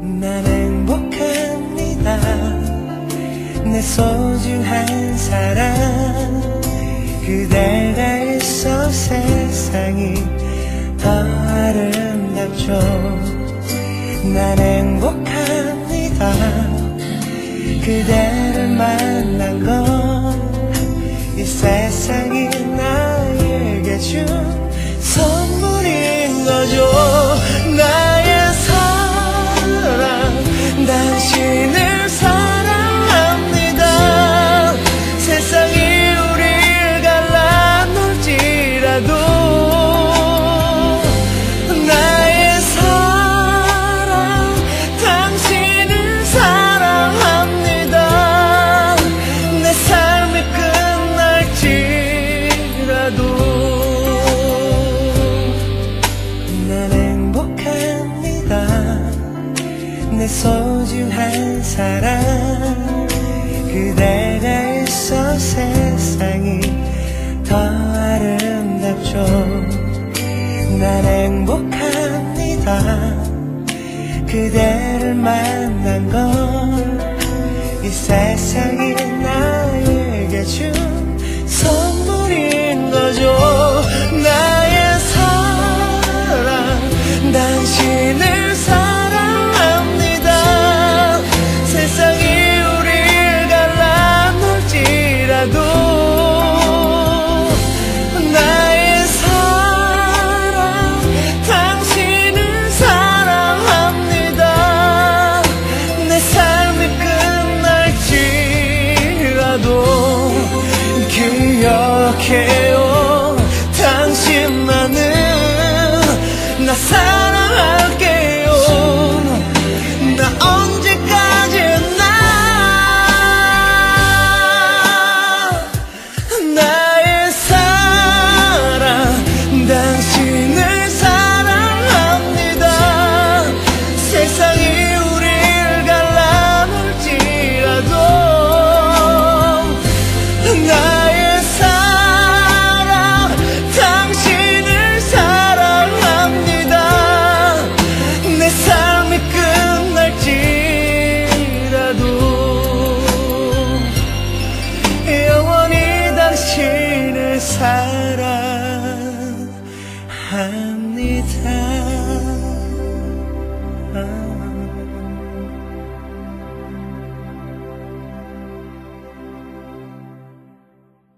난 행복합니다. 내 소중한 사랑. 그대가 있어 세상이 더 아름답죠. 난 행복합니다. 그대를 만 내 소중한 사랑 그대가 있어 세상이 더 아름답죠 난 행복합니다. 그대를 만난 건 이 세상이 나에게 준 행복해요. 당신만을